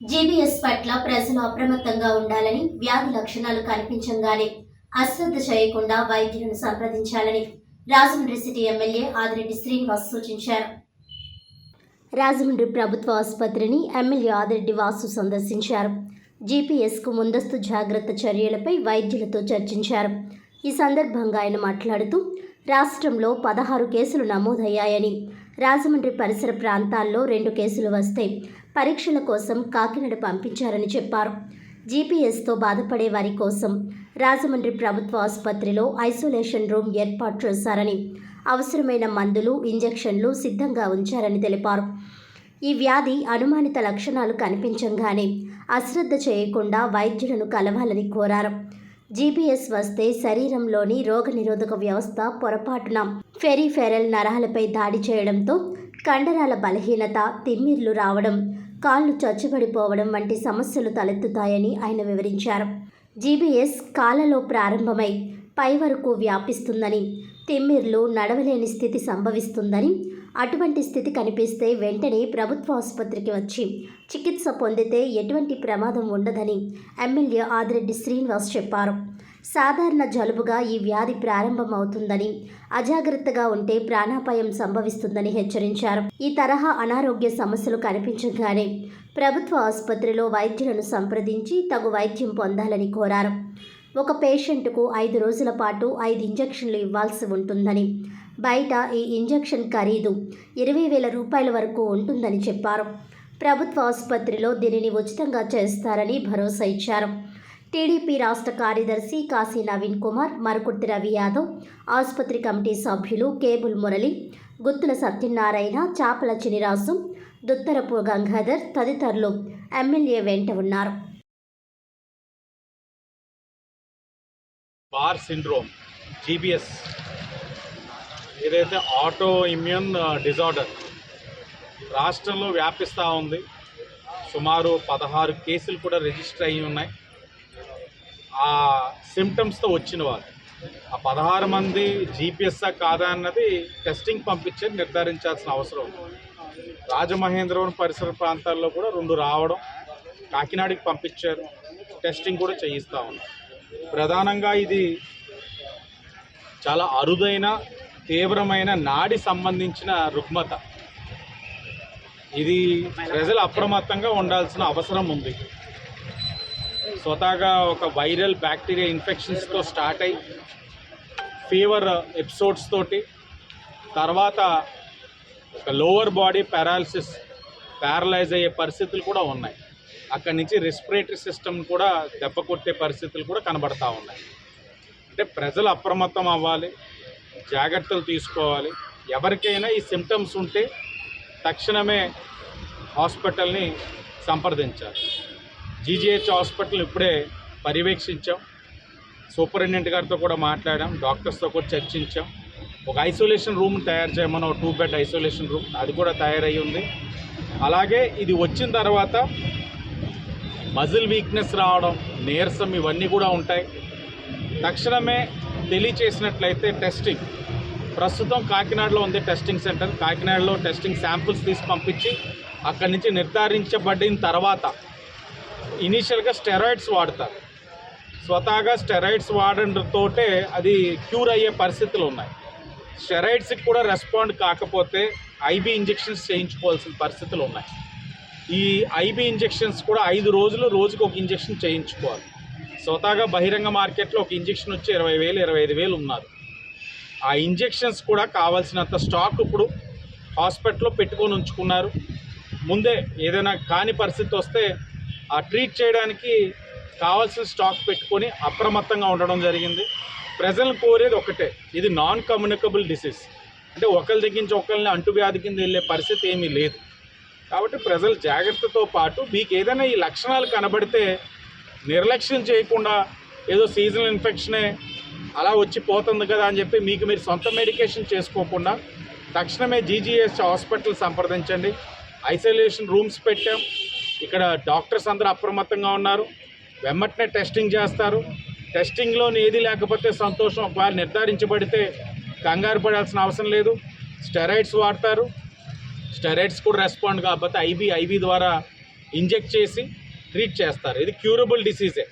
GBs పట్ల ప్రజలు అప్రమత్తంగా ఉండాలని వ్యాధి లక్షణాలు కనిపించంగానే అశ్రద్ధ చేయకుండా వైద్యులను సంప్రదించాలని రాజమండ్రి సిటీ ఎమ్మెల్యే ఆదిరెడ్డి శ్రీనివాస్ సూచించారు. రాజమండ్రి ప్రభుత్వ ఆసుపత్రిని ఎమ్మెల్యే ఆదిరెడ్డి వాసు సందర్శించారు. జీపీఎస్కు ముందస్తు జాగ్రత్త చర్యలపై వైద్యులతో చర్చించారు. ఈ సందర్భంగా ఆయన మాట్లాడుతూ రాష్ట్రంలో పదహారు కేసులు నమోదయ్యాయని రాజమండ్రి పరిసర ప్రాంతాల్లో రెండు కేసులు వస్తే పరీక్షల కోసం కాకినాడ పంపించారని చెప్పారు. జీపీఎస్తో బాధపడే వారి కోసం రాజమండ్రి ప్రభుత్వ ఆసుపత్రిలో ఐసోలేషన్ రూమ్ ఏర్పాటు చేశారని అవసరమైన మందులు ఇంజెక్షన్లు సిద్ధంగా ఉంచారని తెలిపారు. ఈ వ్యాధి అనుమానిత లక్షణాలు కనిపించంగానే అశ్రద్ధ చేయకుండా వైద్యులను కలవాలని కోరారు. జీపీఎస్ వస్తే శరీరంలోని రోగనిరోధక వ్యవస్థ పొరపాటున. ఫెరిఫెరల్ నరాలపై దాడి చేయడంతో కండరాల బలహీనత తిమ్మిర్లు రావడం కాళ్ళు చచ్చుబడిపోవడం వంటి సమస్యలు తలెత్తుతాయని ఆయన వివరించారు. జీబీఎస్ కాలలో ప్రారంభమై పై వరకు వ్యాపిస్తుందని తిమ్మిర్లు నడవలేని స్థితి సంభవిస్తుందని అటువంటి స్థితి కనిపిస్తే వెంటనే ప్రభుత్వ ఆసుపత్రికి వచ్చి చికిత్స పొందితే ఎటువంటి ప్రమాదం ఉండదని ఎమ్మెల్యే ఆదిరెడ్డి శ్రీనివాస్ చెప్పారు. సాధారణ జలుబుగా ఈ వ్యాధి ప్రారంభమవుతుందని అజాగ్రత్తగా ఉంటే ప్రాణాపాయం సంభవిస్తుందని హెచ్చరించారు. ఈ తరహా అనారోగ్య సమస్యలు కనిపించగానే ప్రభుత్వ ఆసుపత్రిలో వైద్యులను సంప్రదించి తగు వైద్యం పొందాలని కోరారు. ఒక పేషెంట్కు ఐదు రోజుల పాటు ఐదు ఇంజెక్షన్లు ఇవ్వాల్సి ఉంటుందని బయట ఈ ఇంజెక్షన్ ఖరీదు. ఇరవై వేల రూపాయల వరకు ఉంటుందని చెప్పారు. ప్రభుత్వ ఆసుపత్రిలో దీనిని ఉచితంగా చేస్తారని భరోసా ఇచ్చారు. టీడీపీ రాష్ట్ర కార్యదర్శి కాశీ నవీన్ కుమార్ మరకుర్తి రవి యాదవ్ ఆసుపత్రి కమిటీ సభ్యులు కేబుల్ మురళి గుత్తుల సత్యనారాయణ చాపల చినిరాజు దుత్తరపు గంగాధర్ తదితరులు ఎమ్మెల్యే వెంట ఉన్నారు. బార్ సిండ్రోమ్ జీబీఎస్ ఏదైతే ఆటో ఇమ్యూన్ డిజార్డర్ రాష్ట్రంలో వ్యాపిస్తూ ఉంది సుమారు పదహారు కేసులు కూడా రిజిస్టర్ అయ్యి ఉన్నాయి. ఆ సిమ్టమ్స్తో వచ్చిన వారు ఆ పదహారు మంది జీపీఎస్ఆ కాదా అన్నది టెస్టింగ్ పంపించి నిర్ధారించాల్సిన అవసరం ఉంది. రాజమహేంద్రవరం పరిసర ప్రాంతాల్లో కూడా రెండు రావడం కాకినాడకి పంపించారు టెస్టింగ్ కూడా చేయిస్తూ ఉన్నారు ప్రధానంగా ఇది చాలా అరుదైన తీవ్రమైన నాడి సంబంధించిన రుగ్మత. ఇది ప్రజలు అప్రమత్తంగా ఉండాల్సిన అవసరం ఉంది. స్వతహాగా ఒక వైరల్ బ్యాక్టీరియా ఇన్ఫెక్షన్స్తో స్టార్ట్ అయ్యి ఫీవర్ ఎపిసోడ్స్ తోటి తర్వాత ఒక లోవర్ బాడీ పారాలసిస్ ప్యారలైజ్ అయ్యే పరిస్థితులు కూడా ఉన్నాయి. అక్కడి నుంచి రెస్పిరేటరీ సిస్టమ్ కూడా దెబ్బ కొట్టే పరిస్థితులు కూడా కనబడతా ఉన్నాయి. అంటే ప్రజలు అప్రమత్తం అవ్వాలి. జాగ్రత్తలు తీసుకోవాలి. ఎవరికైనా ఈ సిమ్టమ్స్ ఉంటే తక్షణమే హాస్పిటల్ని సంప్రదించాలి. జీజీహెచ్ హాస్పిటల్ ఇప్పుడే పర్యవేక్షించాం. సూపరింటెండెంట్ గారితో కూడా మాట్లాడాం. డాక్టర్స్తో కూడా చర్చించాం. ఒక ఐసోలేషన్ రూమ్ తయారు చేయమని ఒక టూ బెడ్ ఐసోలేషన్ రూమ్ అది కూడా తయారై ఉంది. అలాగే ఇది వచ్చిన తర్వాత మజిల్ వీక్నెస్ రావడం నీరసం ఇవన్నీ కూడా ఉంటాయి. తక్షణమే తెలియచేసినట్లయితే టెస్టింగ్ ప్రస్తుతం కాకినాడలో ఉంది టెస్టింగ్ సెంటర్ కాకినాడలో టెస్టింగ్ శాంపుల్స్ తీసి పంపించి అక్కడి నుంచి నిర్ధారించబడిన తర్వాత ఇనీషియల్గా స్టెరాయిడ్స్ వాడతారు. స్వతహాగా స్టెరాయిడ్స్ వాడడంతోటే అది క్యూర్ అయ్యే పరిస్థితులు ఉన్నాయి. స్టెరాయిడ్స్కి కూడా రెస్పాండ్ కాకపోతే ఐబీ ఇంజెక్షన్స్ చేయించుకోవాల్సిన పరిస్థితులు ఉన్నాయి. ఈ ఐబీ ఇంజెక్షన్స్ కూడా ఐదు రోజులు రోజుకు ఒక ఇంజెక్షన్ చేయించుకోవాలి. స్వతహాగా బహిరంగ మార్కెట్లో ఒక ఇంజెక్షన్ వచ్చి ఇరవై వేలు ఇరవై ఐదు వేలు ఉన్నారు. ఆ ఇంజెక్షన్స్ కూడా కావాల్సినంత స్టాక్ ఇప్పుడు హాస్పిటల్లో పెట్టుకొని ఉంచుకున్నారు. ముందే ఏదైనా కాని పరిస్థితి వస్తే ఆ ట్రీట్ చేయడానికి కావాల్సిన స్టాక్ పెట్టుకొని అప్రమత్తంగా ఉండడం జరిగింది. ప్రజలను కోరేది ఒకటే ఇది నాన్ కమ్యూనికబుల్ డిసీజ్ అంటే ఒకరి దగ్గర నుంచి ఒకరిని అంటువ్యాధి కింద వెళ్ళే పరిస్థితి ఏమీ లేదు. కాబట్టి ప్రజలు జాగ్రత్తతో పాటు మీకు ఏదైనా ఈ లక్షణాలు కనబడితే నిర్లక్ష్యం చేయకుండా ఏదో సీజనల్ ఇన్ఫెక్షనే అలా వచ్చి పోతుంది కదా అని చెప్పి మీకు మీరు సొంత మెడికేషన్ చేసుకోకుండా తక్షణమే జీజీఎస్ హాస్పిటల్ సంప్రదించండి. ఐసోలేషన్ రూమ్స్ పెట్టాం. ఇక్కడ డాక్టర్స్ అందరూ అప్రమత్తంగా ఉన్నారు. వెమ్మటనే టెస్టింగ్ చేస్తారు. టెస్టింగ్లో ఏది లేకపోతే సంతోషం. ఒకవేళ నిర్ధారించబడితే కంగారు పడాల్సిన అవసరం లేదు. స్టెరాయిడ్స్ వాడతారు. స్టెరాయిడ్స్ కూడా రెస్పాండ్ కాకపోతే ఐబీ ఐబీ ద్వారా ఇంజెక్ట్ చేసి ట్రీట్ చేస్తారు. ఇది క్యూరబుల్ డిసీజే.